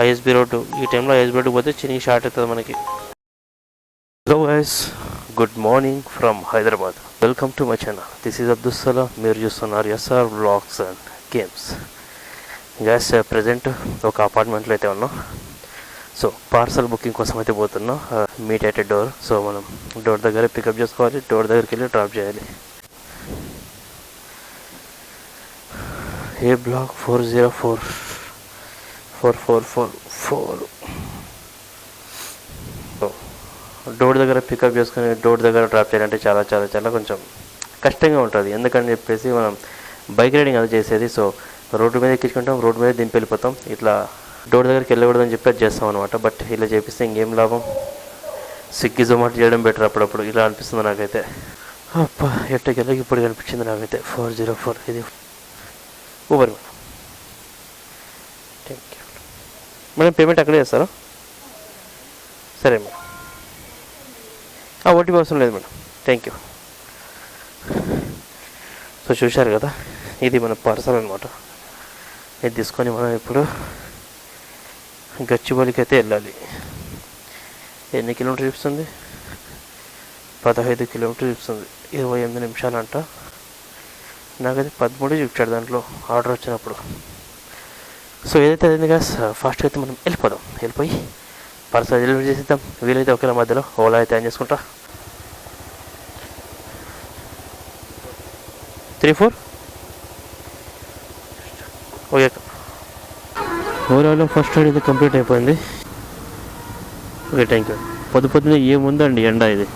ISB road ఈ టైంలో ISB road పోతే చిన్న షార్ట్ అవుతుంది మనకి. Hello guys good morning from Hyderabad welcome to my channel this is Abdul Sala మీరు చూస్తున్నారు SR blogs and games guys present ఒక అపార్ట్మెంట్లో అయితే ఉన్నాం. సో పార్సల్ బుకింగ్ కోసం అయితే పోతున్నాం. మీట్ అయితే డోర్ సో మనం డోర్ దగ్గర పికప్ చేసుకోవాలి. డోర్ దగ్గరికి వెళ్ళి డ్రాప్ చేయాలి. A block four zero four four four four four. Door దగ్గర పికప్ చేసుకుని డోర్ దగ్గర డ్రాప్ చేయాలంటే చాలా చాలా చాలా కొంచెం కష్టంగా ఉంటుంది. ఎందుకని చెప్పేసి మనం బైక్ రైడింగ్ అది చేసేది. సో రోడ్డు మీద ఎక్కించుకుంటాం రోడ్డు మీద దింపి వెళ్ళిపోతాం. ఇట్లా డోర్ దగ్గరికి వెళ్ళకూడదని చెప్పి అది చేస్తాం అనమాట బట్ ఇలా చేపిస్తే ఇంకేం లాభం? స్విగ్గీ జొమాటో చేయడం బెటర్ అప్పుడప్పుడు. ఇలా అనిపిస్తుంది నాకైతే. అప్ప ఎట్టకెళ్ళకి ఇప్పుడు కనిపించింది నాకైతే. ఫోర్ జీరో ఫోర్ ఇది Uber madam thank you madam payment అక్కడే చేస్తారా? సరే మేడం. ఓటీపీ అవసరం లేదు మేడం. థ్యాంక్ యూ సో చూశారు కదా ఇది మన పార్సల్ అనమాట ఇది తీసుకొని మనం ఇప్పుడు గచ్చిబౌలికి అయితే వెళ్ళాలి. ఎన్ని కిలోమీటర్ చూపిస్తుంది పదహైదు కిలోమీటర్ చూపిస్తుంది ఇరవై ఎనిమిది నిమిషాలు అంట నాకైతే పదమూడు చూపించాడు దాంట్లో. ఆర్డర్ వచ్చినప్పుడు. సో ఏదైతే అయింది కదా ఫాస్ట్గా అయితే మనం వెళ్ళిపోదాం. వెళ్ళిపోయి పార్సల్ డెలివరీ చేసేద్దాం. వీలైతే ఒకేలా మధ్యలో ఓలా అయితే ఆన్ చేసుకుంటా. Three four okay overall first ride అయితే కంప్లీట్ అయిపోయింది. ఓకే థ్యాంక్ యూ పొద్దు పొద్దున ఏముందండి ఎండ ఇది.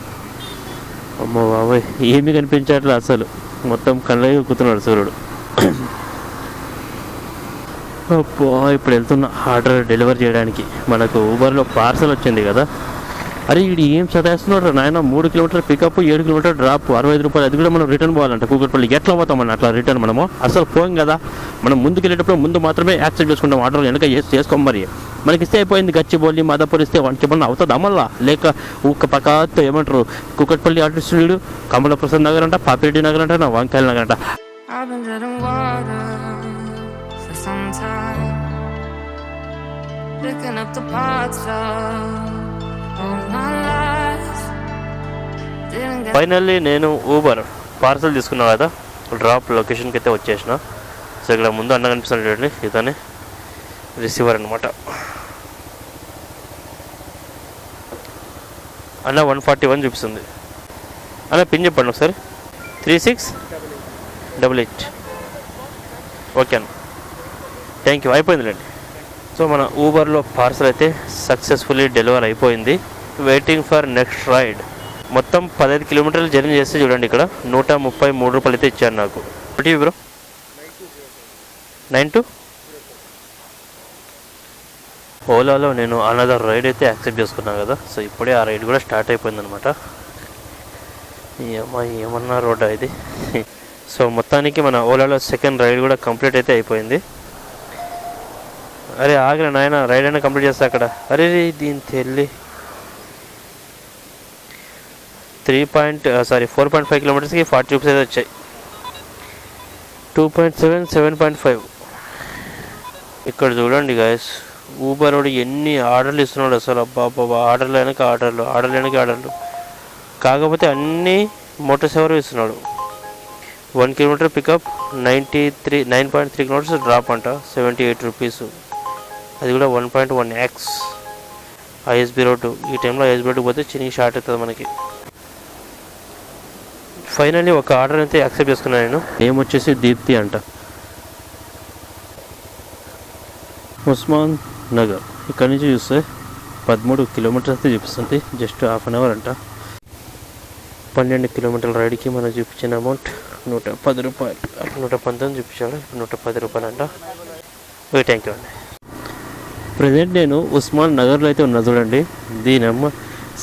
అమ్మో బాబాయ్ ఏమీ కనిపించట్లే అసలు. మొత్తం కళ్ళకి కూతున్నాడు సూర్యుడు. అబ్బో ఇప్పుడు వెళ్తున్న ఆర్డర్ డెలివరీ చేయడానికి మనకు ఊబర్లో పార్సల్ వచ్చింది కదా. అరే ఇది ఏం చదివేస్తున్నాడు నాయన? మూడు కిలోమీటర్ పికప్ ఏడు కిలోమీటర్ డ్రాప్ అరవై ఐదు రూపాయలు. అది కూడా మనం రిటర్న్ పోవాలంట. కూకట్పల్లి ఎట్లా పోతామని అట్లా రిటర్న్ మనము? అసలు పోం కదా. మనం ముందుకు వెళ్ళేటప్పుడు ముందు మాత్రమే యాక్సెప్ట్ చేసుకుంటాం. ఆర్డర్ వెనక చేసుకోం మరి? మనకి ఇస్తే అయిపోయింది గచ్చిబౌలి మాదాపూర్ ఇస్తే వానికి ఏమన్నా అవుతుందా మళ్ళా? లేక ఒక పక్కతో ఏమంటారు? కూకట్పల్లి ఆర్డర్ ఇస్తున్నాడు కమల ప్రసాద్ నగర్ అంట పాపిరెడ్డి నగర్ అంట వంకాయల నగర్ అంట. Picking up the parts of all my life. Finally నేను ఊబర్ పార్సల్ తీసుకున్నా కదా. డ్రాప్ లొకేషన్కి అయితే వచ్చేసిన. సో ఇక్కడ ముందు అన్న కనిపిస్తుంది చూడండి. ఇతనే రిసీవర్ అనమాట అన్న వన్ ఫార్టీ వన్ చూపిస్తుంది. అన్న పిన్ చెప్పండి ఒకసారి. Three six double eight okay అన్న. థ్యాంక్ యూ అయిపోయిందిలేండి. సో మన ఊబర్లో పార్సల్ అయితే సక్సెస్ఫుల్లీ డెలివర్ అయిపోయింది. వెయిటింగ్ ఫర్ నెక్స్ట్ రైడ్ మొత్తం పదహైదు కిలోమీటర్లు జర్నీ చేస్తే చూడండి ఇక్కడ. నూట ముప్పై మూడు రూపాయలు అయితే ఇచ్చారు నాకు. ఒకటి బ్రో నైన్ టూ ఓలాలో నేను అనదర్ రైడ్ అయితే యాక్సెప్ట్ చేసుకున్నాను కదా. సో ఇప్పుడే ఆ రైడ్ కూడా స్టార్ట్ అయిపోయింది అనమాట ఏమో ఏమన్నా రోడ్ ఇది? సో మొత్తానికి మన ఓలాలో సెకండ్ రైడ్ కూడా కంప్లీట్ అయితే అయిపోయింది. అరే ఆగిన నాయన రైడ్ అయినా కంప్లీట్ చేస్తా అక్కడ. అరే రే, దీని తెల్లి. Three point sorry four point five కిలోమీటర్స్కి forty rupees అయితే వచ్చాయి. Two point seven seven point five. ఇక్కడ చూడండి గాయస్ ఊబర్ వాడు ఎన్ని ఆర్డర్లు ఇస్తున్నాడు అసలు. అబ్బా అబ్బా ఆర్డర్లు వెనక ఆర్డర్లు ఆర్డర్లు వెనక ఆర్డర్లు. కాకపోతే అన్నీ మోటార్ సేవర్ ఇస్తున్నాడు? One kilometer pickup ninety three nine point three kilometers drop అంట సెవెంటీ ఎయిట్ రూపీస్. అది కూడా one point one X ISB road ఈ టైంలో ఐఎస్బి రోడ్డు పోతే చిన్న షార్ట్ అవుతుంది మనకి. ఫైనల్లీ ఒక ఆర్డర్ అయితే యాక్సెప్ట్ చేసుకున్నాను నేను. నేమ్ వచ్చేసి దీప్తి అంట. ఉస్మాన్ నగర్. ఇక్కడ నుంచి చూస్తే పదమూడు కిలోమీటర్స్ అయితే చూపిస్తుంది. జస్ట్ హాఫ్ అన్ అవర్ అంట. పన్నెండు కిలోమీటర్ల రైడ్కి మనం చూపించిన అమౌంట్ నూట పది రూపాయలు. నూట పంతొమ్మిది చూపించాడు. నూట పది రూపాయలు అంట ఓకే థ్యాంక్ యూ అండి. ప్రజెంట్ నేను ఉస్మాన్ నగర్లో అయితే ఉన్నా చూడండి దీని అమ్మ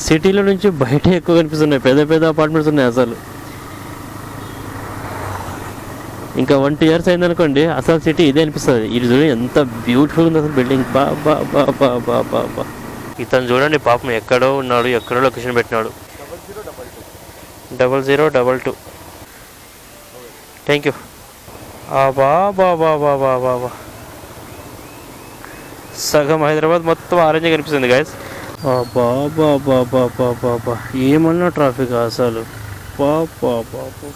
సిటీలో నుంచి బయట ఎక్కువ కనిపిస్తున్నాయి పెద్ద పెద్ద అపార్ట్మెంట్స్ ఉన్నాయి అసలు ఇంకా వన్ టూ ఇయర్స్ అయిందనుకోండి అసలు సిటీ ఇదే అనిపిస్తుంది ఇది చూడండి ఎంత బ్యూటిఫుల్ ఉంది అసలు బిల్డింగ్ బా బా బా బా బా బా బా ఇతను చూడండి పాపం ఎక్కడో ఉన్నాడు ఎక్కడో లొకేషన్ పెట్టినాడు double zero double two thank you బా బా బా బా బా బా బా సగం హైదరాబాద్ మొత్తం ఆరెంజ్ కనిపిస్తుంది గాయస్ బాబా బాబా బాబా బా ఏమన్నా ట్రాఫిక్ అసలు బాబా బాబా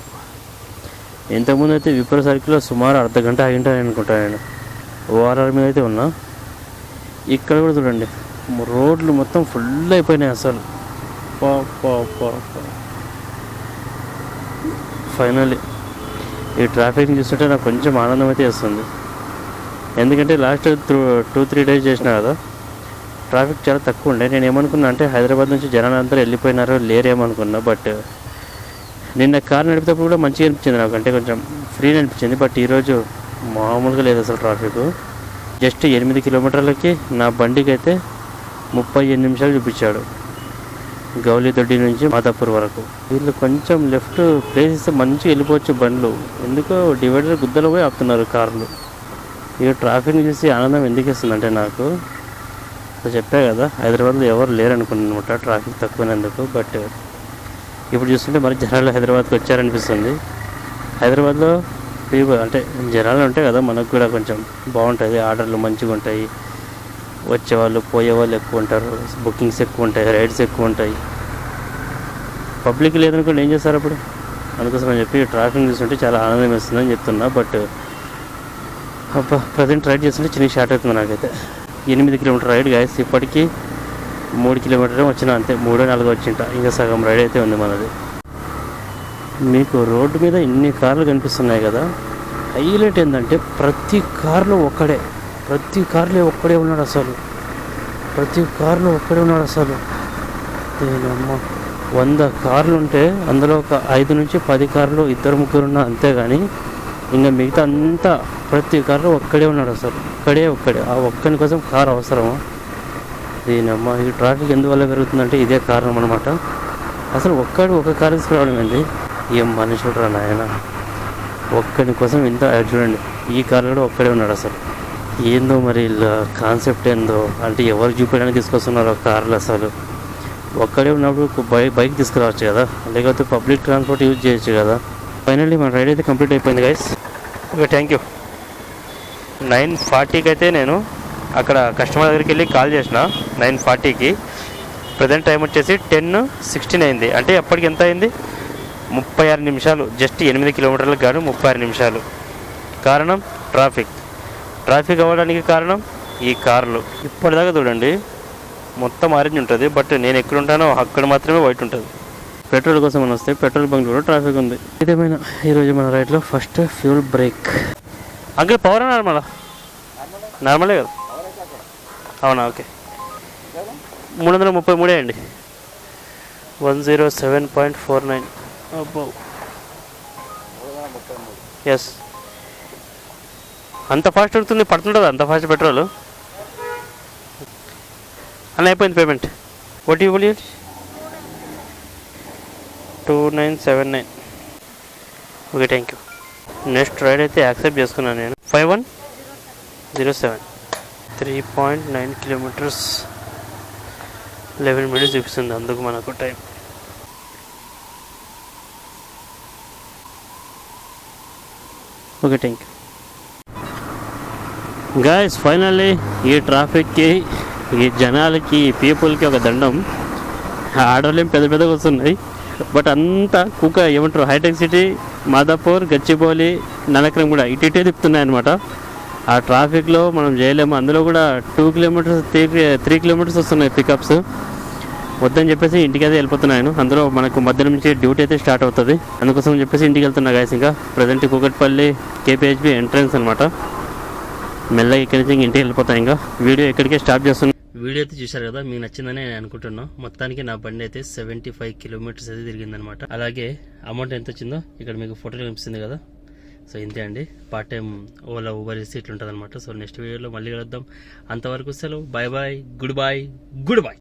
ఇంతకుముందు అయితే విప్ర సర్కిల్లో సుమారు అర్ధ గంట ఆగింటాను అనుకుంటా నేను ఓఆర్ఆర్ మీద అయితే ఉన్నా ఇక్కడ కూడా చూడండి రోడ్లు మొత్తం ఫుల్ అయిపోయినాయి అసలు ఫైనల్లీ ఈ ట్రాఫిక్ని చూస్తుంటే నాకు కొంచెం ఆనందం అయితే వస్తుంది ఎందుకంటే last two two three days చేసిన కదా ట్రాఫిక్ చాలా తక్కువ ఉండే. నేను ఏమనుకున్నా అంటే హైదరాబాద్ నుంచి జనాలు అందరూ వెళ్ళిపోయినారో లేరేమనుకున్నా బట్ నిన్న కార్ నడిపేటప్పుడు కూడా మంచిగా అనిపించింది నాకు. అంటే కొంచెం ఫ్రీ అనిపించింది. బట్ ఈరోజు మామూలుగా లేదు అసలు ట్రాఫిక్. జస్ట్ ఎనిమిది కిలోమీటర్లకి నా బండికి అయితే ముప్పై ఎనిమిది నిమిషాలు చూపించాడు గౌలిదొడ్డి నుంచి మాదాపూర్ వరకు. వీళ్ళు కొంచెం లెఫ్ట్ ప్లేస్ ఇస్తే మంచిగా వెళ్ళిపోవచ్చు బండ్లు. ఎందుకో డివైడర్ గుద్దలో పోయి ఆపుతున్నారు కార్లు. ఈ ట్రాఫిక్ని చూసి ఆనందం ఎందుకు ఇస్తుంది అంటే నాకు చెప్పా కదా హైదరాబాద్లో ఎవరు లేరు ట్రాఫిక్ తక్కువైనందుకు బట్ ఇప్పుడు చూస్తుంటే మరి జనాలు హైదరాబాద్కి వచ్చారనిపిస్తుంది. హైదరాబాద్లో పీపుల్ అంటే జనాలు ఉంటాయి కదా మనకు కూడా కొంచెం బాగుంటుంది ఆర్డర్లు మంచిగా ఉంటాయి. వచ్చేవాళ్ళు పోయేవాళ్ళు ఎక్కువ ఉంటారు బుకింగ్స్ ఎక్కువ ఉంటాయి రైడ్స్ ఎక్కువ ఉంటాయి. పబ్లిక్ లేదనుకోండి ఏం చేస్తారు అప్పుడు? అందుకోసం అని చెప్పి ట్రాఫిక్ చూస్తుంటే చాలా ఆనందం ఇస్తుందని చెప్తున్నా బట్ అబ్బా ప్రజెంట్ రైడ్ చేస్తుంటే చిన్న షార్ట్ అవుతుంది నాకైతే. ఎనిమిది కిలోమీటర్ రైడ్ గాయస్ ఇప్పటికీ మూడు కిలోమీటర్ వచ్చిన అంతే మూడో నాలుగో వచ్చింట. ఇంకా సగం రైడ్ అయితే ఉంది మనది. మీకు రోడ్డు మీద ఇన్ని కార్లు కనిపిస్తున్నాయి కదా హైలైట్ ఏంటంటే ప్రతి కార్లో ఒక్కడే ప్రతి కార్లో ఒక్కడే ఉన్నాడు అసలు. ప్రతి కార్లో ఒక్కడే ఉన్నాడు అసలు. అమ్మ వంద కార్లు ఉంటే అందులో ఒక ఐదు నుంచి పది కార్లు ఇద్దరు ముగ్గురు ఉన్నా అంతే కానీ ఇంకా మిగతా అంతా ప్రతి కార్లో ఒక్కడే ఉన్నాడు అసలు ఒక్కడే ఒక్కడే. ఆ ఒక్కని కోసం కార్ అవసరమా? దీనమ్మ ఈ ట్రాఫిక్ ఎందువల్ల పెరుగుతుందంటే ఇదే కారణం అనమాట అసలు ఒక్కడు ఒక కారు తీసుకురావడం ఏంది? ఏం మనుషుడు నాయన. ఒక్కడి కోసం ఇంత చూడండి. ఈ కార్లో కూడా ఒక్కడే ఉన్నాడు అసలు ఏందో మరి ఇలా కాన్సెప్ట్ ఏందో? అంటే ఎవరు చూపించడానికి తీసుకొస్తున్నారో కార్లు అసలు? ఒక్కడే ఉన్నప్పుడు బై బైక్ తీసుకురావచ్చు కదా. లేకపోతే పబ్లిక్ ట్రాన్స్పోర్ట్ యూజ్ చేయొచ్చు కదా. ఫైనల్లీ మన రైడ్ అయితే కంప్లీట్ అయిపోయింది guys okay thank you nine ఫార్టీకి అయితే నేను అక్కడ కస్టమర్ దగ్గరికి వెళ్ళి కాల్ చేసిన నైన్ ఫార్టీకి ప్రజెంట్ టైం వచ్చేసి టెన్ సిక్స్టీన్ అయింది. అంటే అప్పటికి ఎంత అయింది? ముప్పై ఆరు నిమిషాలు జస్ట్ ఎనిమిది కిలోమీటర్లకు గాను ముప్పై ఆరు నిమిషాలు. కారణం? ట్రాఫిక్ ట్రాఫిక్ అవ్వడానికి కారణం? ఈ కార్లు. ఇప్పటిదాకా చూడండి మొత్తం ఆరెంజ్ ఉంటుంది బట్ నేను ఎక్కడ ఉంటానో అక్కడ మాత్రమే వైట్ ఉంటుంది. పెట్రోల్ కోసం మనం వస్తే పెట్రోల్ బంక్ కూడా ట్రాఫిక్ ఉంది. ఇదేమైనా ఈరోజు మన రైట్లో ఫస్ట్ ఫ్యూల్ బ్రేక్. అంకే పవర్ నార్మలా నార్మలే కదా? అవునా? ఓకే. మూడు వందల ముప్పై మూడే అండి. One zero seven point four nine. అబ్బో. ఎస్ అంత ఫాస్ట్ ఉంటుంది పడుతుంటుంది అంత ఫాస్ట్ పెట్రోల్? అన్న అయిపోయింది పేమెంట్. ఓటీ ఇవ్వాలి two nine seven nine okay thank you next ride అయితే యాక్సెప్ట్ చేసుకున్నాను నేను. Five one zero seven three point nine kilometers eleven minutes చూపిస్తుంది అందుకు మనకు time okay thank you guys finally ఈ ట్రాఫిక్కి ఈ జనాలకి ఈ పీపుల్కి ఒక దండం. ఆర్డర్లు ఏం పెద్ద పెద్దగా వస్తున్నాయి. బట్ అంతా కుక్క ఏమంటారు? హైటెక్ సిటీ మాదాపూర్ గచ్చిబౌలి నలక్రం కూడా ఇటు ఇటే తిప్పుతున్నాయి అనమాట ఆ ట్రాఫిక్లో మనం చేయలేము. అందులో కూడా two kilometers three three kilometers వస్తున్నాయి పికప్స్. వద్దని చెప్పేసి ఇంటికి అయితే వెళ్ళిపోతున్నాను అందులో మనకు మధ్యాహ్నం నుంచి డ్యూటీ అయితే స్టార్ట్ అవుతుంది. అందుకోసం చెప్పేసి ఇంటికి వెళ్తున్నా గాయస్ ఇంకా. ప్రజెంట్ కూకట్పల్లి కేపీహెచ్బి ఎంట్రన్స్ అనమాట మెల్లగా ఇక్కడి నుంచి ఇంటికి వెళ్ళిపోతాయి ఇంకా. వీడియో ఇక్కడికే స్టాప్ చేస్తున్నాను వీడియో అయితే చూశారు కదా మీకు నచ్చిందని నేను అనుకుంటున్నాను మొత్తానికి నా బండి అయితే సెవెంటీ ఫైవ్ కిలోమీటర్స్ అయితే తిరిగిందనమాట అలాగే అమౌంట్ ఎంత వచ్చిందో ఇక్కడ మీకు ఫోటోలు కనిపిస్తుంది కదా. సో ఇంతే అండి. పార్ట్ టైం ఓలా ఊబర్ చేసి ఇట్లా ఉంటుంది అనమాట సో నెక్స్ట్ వీడియోలో మళ్ళీ కలుద్దాం. అంతవరకు సెలవు. Bye bye good bye good bye